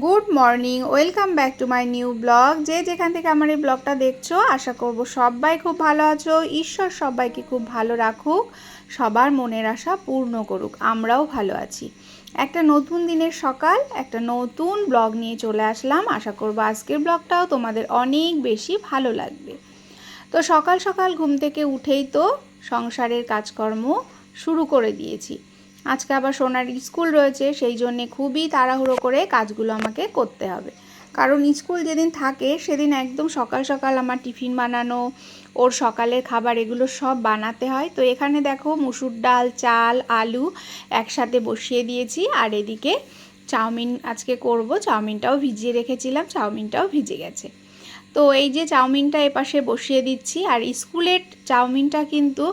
Good morning, welcome back to my new blog. যে যেখান থেকে আমার এই ব্লগটা দেখছ, আশা করব সবাই খুব ভালো আছো। ঈশ্বর সবাইকে খুব ভালো রাখুক, সবার মনের আশা পূর্ণ করুক, আমরাও ভালো আছি। একটা নতুন দিনের সকাল, একটা নতুন ব্লগ নিয়ে চলে আসলাম। আশা করব আজকের ব্লগটাও তোমাদের অনেক বেশি ভালো লাগবে। তো সকাল সকাল ঘুম থেকে উঠেই তো সংসারের কাজকর্ম শুরু করে দিয়েছি। আজকে আবার সোনার স্কুল রয়েছে, সেই জন্যে খুবই তাড়াহুড়ো করে কাজগুলো আমাকে করতে হবে। কারণ স্কুল যেদিন থাকে সেদিন একদম সকাল সকাল আমার টিফিন বানানো, ওর সকালের খাবার এগুলো সব বানাতে হয়। তো এখানে দেখো মুসুর ডাল, চাল, আলু একসাথে বসিয়ে দিয়েছি আর এদিকে চাউমিন আজকে করব। চাউমিনটাও ভিজিয়ে রেখেছিলাম, চাউমিনটাও ভিজে গেছে। তো এই যে চাউমিনটা এপাশে বসিয়ে দিচ্ছি আর স্কুলের চাউমিনটা কিন্তু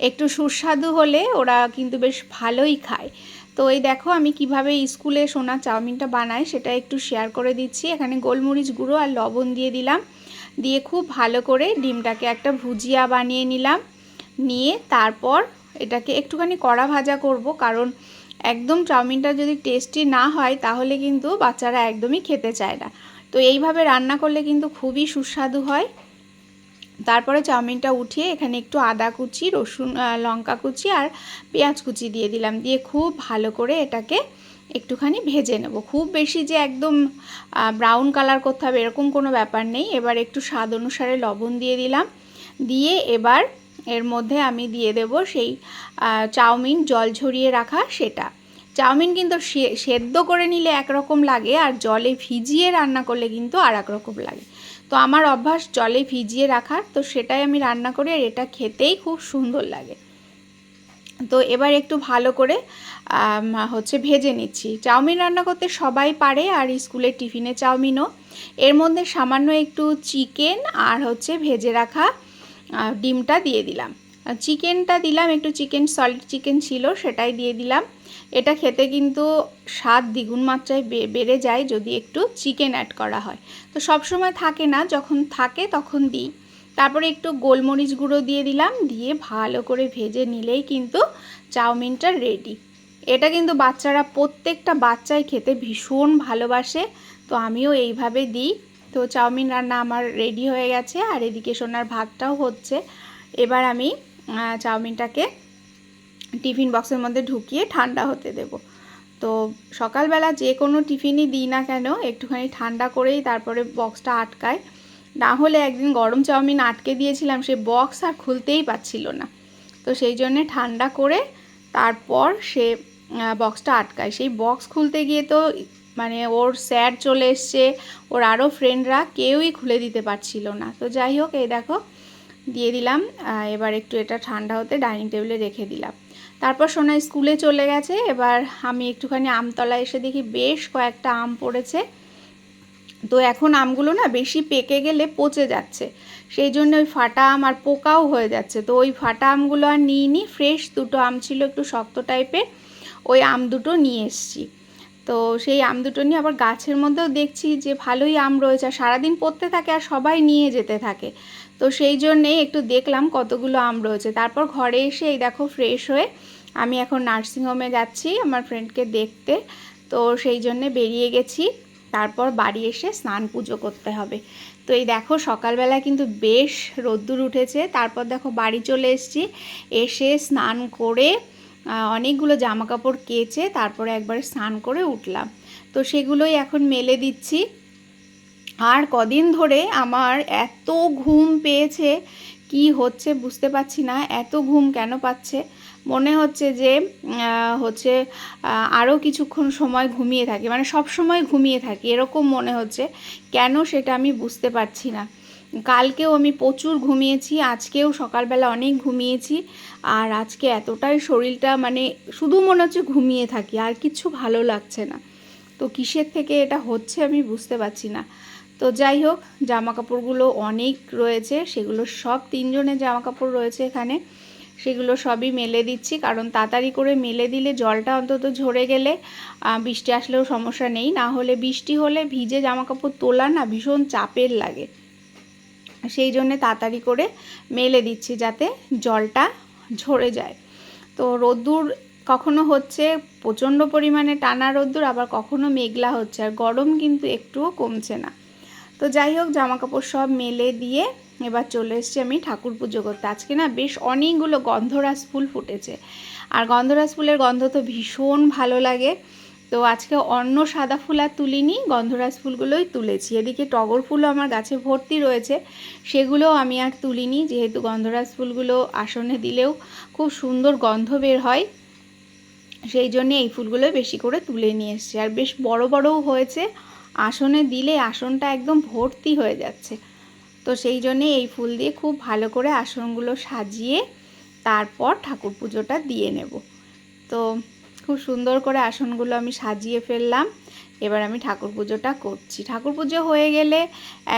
একটু সুস্বাদু হলে ওরা কিন্তু বেশ ভালোই খায়। তো এই দেখো আমি কীভাবে স্কুলে সোনা চাউমিনটা বানাই সেটা একটু শেয়ার করে দিচ্ছি। এখানে গোলমরিচ গুঁড়ো আর লবণ দিয়ে দিলাম। দিয়ে খুব ভালো করে ডিমটাকে একটা ভুজিয়া বানিয়ে নিলাম। নিয়ে তারপর এটাকে একটুখানি কড়া ভাজা করব কারণ একদম চাউমিনটা যদি টেস্টি না হয় তাহলে কিন্তু বাচ্চারা একদমই খেতে চায় না। তো এইভাবে রান্না করলে কিন্তু খুবই সুস্বাদু হয়। তারপরে চাউমিনটা উঠিয়ে এখানে একটু আদা কুচি, রসুন লঙ্কা কুচি আর পেঁয়াজ কুচি দিয়ে দিলাম। দিয়ে খুব ভালো করে এটাকে একটুখানি ভেজে নেব। খুব বেশি যে একদম ব্রাউন কালার করতে হবে এরকম কোনো ব্যাপার নেই। এবার একটু স্বাদ অনুসারে লবণ দিয়ে দিলাম। দিয়ে এবার এর মধ্যে আমি দিয়ে দেব সেই চাউমিন জল ঝরিয়ে রাখা সেটা। চাউমিন কিন্তু সেদ্ধ করে নিলে একরকম লাগে আর জলে ভিজিয়ে রান্না করলে কিন্তু আর রকম লাগে। তো আমার অভ্যাস জলে ভিজিয়ে রাখার, তো সেটাই আমি রান্না করি আর এটা খেতেই খুব সুন্দর লাগে। তো এবার একটু ভালো করে হচ্ছে ভেজে নিচ্ছি। চাউমিন রান্না করতে সবাই পারে আর স্কুলের টিফিনে চাউমিনও। এর মধ্যে সামান্য একটু চিকেন আর হচ্ছে ভেজে রাখা ডিমটা দিয়ে দিলাম। চিকেনটা দিলাম, একটু চিকেন সলিড চিকেন ছিল সেটাই দিয়ে দিলাম। এটা খেতে কিন্তু স্বাদ দ্বিগুণ মাত্রায় বেড়ে যায় যদি একটু চিকেন অ্যাড করা হয়। তো সব সময় থাকে না, যখন থাকে তখন দিই। তারপরে একটু গোলমরিচ গুঁড়ো দিয়ে দিলাম, দিয়ে ভালো করে ভেজে নিলেই কিন্তু চাউমিনটা রেডি এটা কিন্তু বাচ্চারা, প্রত্যেকটা বাচ্চাই খেতে ভীষণ ভালোবাসে, তো আমিও এইভাবে দিই। তো চাউমিন রান্না আমার রেডি হয়ে গেছে, আর এদিকে সোনার ভাতটাও হচ্ছে। এবার আমি চাউমিনটাকে টিফিন বক্সের মধ্যে ঢুকিয়ে ঠান্ডা হতে দেব। তো সকালবেলা যে কোনো টিফিনই দিই না কেন, একটুখানি ঠান্ডা করেই তারপরে বক্সটা আটকায় না হলে একদিন গরম চাউমিন আটকে দিয়েছিলাম, সে বক্স আর খুলতেই পাচ্ছিল না। তো সেই জন্যে ঠান্ডা করে তারপর সে বক্সটা আটকায়। সেই বক্স খুলতে গিয়ে তো মানে ওর স্যার চলে এসছে, ওর আরও ফ্রেন্ডরা, কেউই খুলে দিতে পারছিল না। তো যাই হোক, এই দেখো, দিয়ে দিলাম। এবার একটু এটা ঠান্ডা হতে ডাইনিং টেবিলে রেখে দিলাম। তারপর সোনা স্কুলে চলে গেছে। এবার আমি একটুখানি আমতলা এসে দেখি বেশ কয়েকটা আম পড়েছে। তো এখন আমগুলো না বেশি পেকে গেলে পচে যাচ্ছে। সেই জন্য ওই ফাটা আম আর পোকাও হয়ে যাচ্ছে। তো ওই ফাটা আমগুলো আর নিই নি ফ্রেশ দুটো আম ছিল একটু শক্ত টাইপের ওই আম দুটো নিয়ে এসছি। তো সেই আম দুটো নিয়ে আবার গাছের মধ্যেও দেখছি যে ভালোই আম রয়েছে, আর সারাদিন পড়তে থাকে আর সবাই নিয়ে যেতে থাকে। তো সেই জন্যেই একটু দেখলাম কতগুলো আম রয়েছে। তারপর ঘরে এসে এই দেখো ফ্রেশ হয়ে আমি এখন নার্সিংহোমে যাচ্ছি আমার ফ্রেন্ডকে দেখতে। তো সেই জন্যে বেরিয়ে গেছি। তারপর বাড়ি এসে স্নান পুজো করতে হবে। তো এই দেখো সকালবেলা কিন্তু বেশ রোদ্দুর উঠেছে। তারপর দেখো বাড়ি চলে এসেছি। এসে স্নান করে অনেকগুলো জামা কাপড় কেচে তারপরে একবার স্নান করে উঠলাম। তো সেগুলোই এখন মেলে দিচ্ছি। আর কদিন ধরে আমার এত ঘুম পেয়েছে, কি হচ্ছে বুঝতে পারছি না, এত ঘুম কেন পাচ্ছে? মনে হচ্ছে যে হচ্ছে আরও কিছুক্ষণ সময় ঘুমিয়ে থাকি মানে সব সময় ঘুমিয়ে থাকি, এরকম মনে হচ্ছে। কেন সেটা আমি বুঝতে পারছি না। কালকেও আমি প্রচুর ঘুমিয়েছি, আজকেও সকালবেলা অনেক ঘুমিয়েছি, আর আজকে এতটাই শরীরটা মানে শুধু মনে হচ্ছে ঘুমিয়ে থাকি, আর কিছু ভালো লাগছে না। তো কিসের থেকে এটা হচ্ছে আমি বুঝতে পারছি না। তো যাই হোক জামা কাপড়গুলো অনেক রয়েছে, সেগুলো সব তিনজনের জামা কাপড় রয়েছে এখানে, সেগুলো সবই মেলে দিচ্ছি, কারণ তাড়াতাড়ি করে মেলে দিলে জলটা অন্তত ঝরে গেলে বৃষ্টি আসলেও সমস্যা নেই, না হলে বৃষ্টি হলে ভিজে জামা কাপড় তোলা না ভীষণ চাপের লাগে। সেই জন্যে তাড়াতাড়ি করে মেলে দিচ্ছি যাতে জলটা ঝরে যায়। তো রোদ্দুর কখনো হচ্ছে প্রচণ্ড পরিমাণে টানা রোদ্দুর, আবার কখনো মেঘলা হচ্ছে, আর গরম কিন্তু একটুও কমছে না। তো যাই হোক জামা কাপড় সব মেলে দিয়ে এবার চলে এসছি আমি ঠাকুর পুজো করতে। আজকে না বেশ অনেকগুলো গন্ধরাজ ফুল ফুটেছে। আর গন্ধরাজ ফুলের গন্ধ তো ভীষণ ভালো লাগে। তো আজকে অন্য সাদা ফুল আর তুলিনি, গন্ধরাজ ফুলগুলোই তুলেছি। এদিকে টগর ফুলও আমার গাছে ভর্তি রয়েছে, সেগুলোও আমি আর তুলিনি, যেহেতু গন্ধরাজ ফুলগুলো আসনে দিলেও খুব সুন্দর গন্ধ বের হয়, সেই জন্যে এই ফুলগুলো বেশি করে তুলে নিয়ে এসছি। আর বেশ বড় বড়ও হয়েছে, আসনে দিলে আসনটা একদম ভর্তি হয়ে যাচ্ছে। তো সেই জন্যে এই ফুল দিয়ে খুব ভালো করে আসনগুলো সাজিয়ে তারপর ঠাকুর পুজোটা দিয়ে নেব। তো খুব সুন্দর করে আসনগুলো আমি সাজিয়ে ফেললাম। এবার আমি ঠাকুর পুজোটা করছি। ঠাকুর পুজো হয়ে গেলে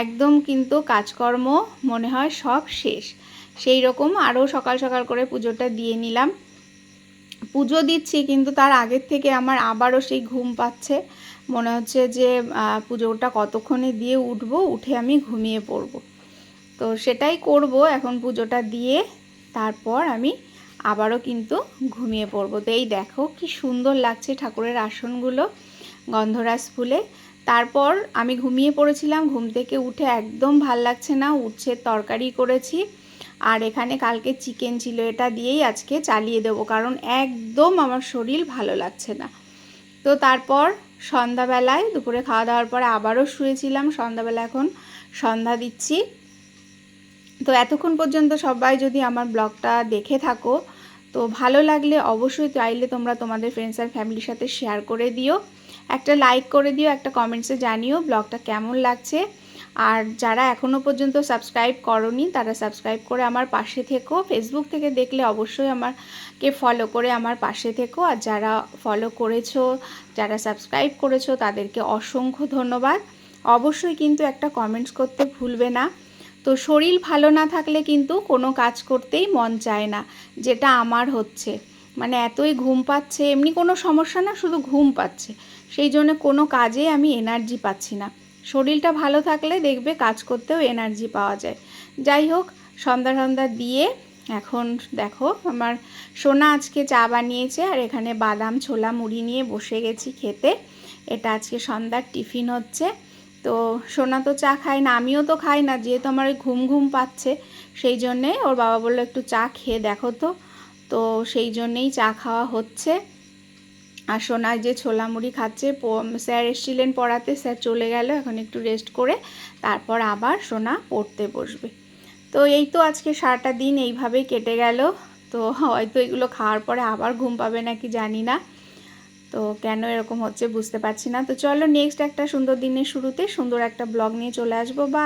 একদম কিন্তু কাজকর্ম মনে হয় সব শেষ। সেই রকম আরও সকাল সকাল করে পুজোটা দিয়ে নিলাম। পুজো দিচ্ছি কিন্তু তার আগের থেকে আমার আবারও সেই ঘুম পাচ্ছে। মনে হচ্ছে যে পুজোটা কতক্ষণে দিয়ে উঠবো, উঠে আমি ঘুমিয়ে পড়ব। তো সেটাই করব এখন পুজোটা দিয়ে। তারপর আমি আবারও কিন্তু ঘুমিয়ে পড়ব। তো এই দেখো কি সুন্দর লাগছে ঠাকুরের আসনগুলো, গন্ধরাজ ফুলে। তারপর আমি ঘুমিয়ে পড়েছিলাম, ঘুম থেকে উঠে একদম ভালো লাগছে না, উচ্ছে তরকারি করেছি। আর এখানে কালকে চিকেন ছিল, এটা দিয়েই আজকে চালিয়ে দেব, কারণ একদম আমার শরীর ভালো লাগছে না। তো তারপর সন্ধ্যাবেলায়, দুপুরে খাওয়া দাওয়ার পরে আবারও শুয়েছিলাম, সন্ধ্যাবেলা এখন সন্ধ্যা দিচ্ছি। তো এতক্ষণ পর্যন্ত সবাই যদি আমার ব্লগটা দেখে থাকো তো ভালো লাগলে অবশ্যই চাইলে তোমরা তোমাদের ফ্রেন্ডস আর ফ্যামিলির সাথে শেয়ার করে দিও। একটা লাইক করে দিও, একটা কমেন্টসে জানিও ব্লগটা কেমন লাগছে। আর যারা এখনও পর্যন্ত সাবস্ক্রাইব করনি, তারা সাবস্ক্রাইব করে আমার পাশে থেকো। ফেসবুক থেকে দেখলে অবশ্যই আমারকে ফলো করে আমার পাশে থেকো। আর যারা ফলো করেছ, যারা সাবস্ক্রাইব করেছ, তাদেরকে অসংখ্য ধন্যবাদ। অবশ্যই কিন্তু একটা কমেন্টস করতে ভুলবে না। তো শরীর ভালো না থাকলে কিন্তু কোনো কাজ করতেই মন চায় না, যেটা আমার হচ্ছে। মানে এতই ঘুম পাচ্ছে, এমনি কোনো সমস্যা না, শুধু ঘুম পাচ্ছে। সেই জন্য কোনো কাজে আমি এনার্জি পাচ্ছি না। শরীরটা ভালো থাকলে দেখবে কাজ করতেও এনার্জি পাওয়া যায়। যাই হোক, সন্ধ্যা সন্ধ্যা দিয়ে এখন দেখো, আমার সোনা আজকে চা বানিয়েছে আর এখানে বাদাম ছোলা মুড়ি নিয়ে বসে গেছি খেতে। এটা আজকে সন্ধ্যার টিফিন হচ্ছে। তো সোনা তো চা খায় না, আমিও তো খাই না, যেহেতু আমার ঘুম ঘুম পাচ্ছে, সেই জন্যে ওর বাবা বলল একটু চা খেয়ে দেখো তো। তো সেই জন্যেই চা খাওয়া হচ্ছে। আর সোনা যে ছোলা মুড়ি খাচ্ছে স্যার এসছিলেন পড়াতে, স্যার চলে গেল, এখন একটু রেস্ট করে, তারপর আবার সোনা পড়তে বসবে। তো এই তো আজকে সারাটা দিন, এইভাবেই কেটে গেল। তো হয়তো এগুলো খাওয়ার পরে আবার ঘুম পাবে নাকি জানি না। তো কেন এরকম হচ্ছে বুঝতে পারছি না। তো চলো নেক্সট একটা সুন্দর দিনের শুরুতে সুন্দর একটা ব্লগ নিয়ে চলে আসব। বা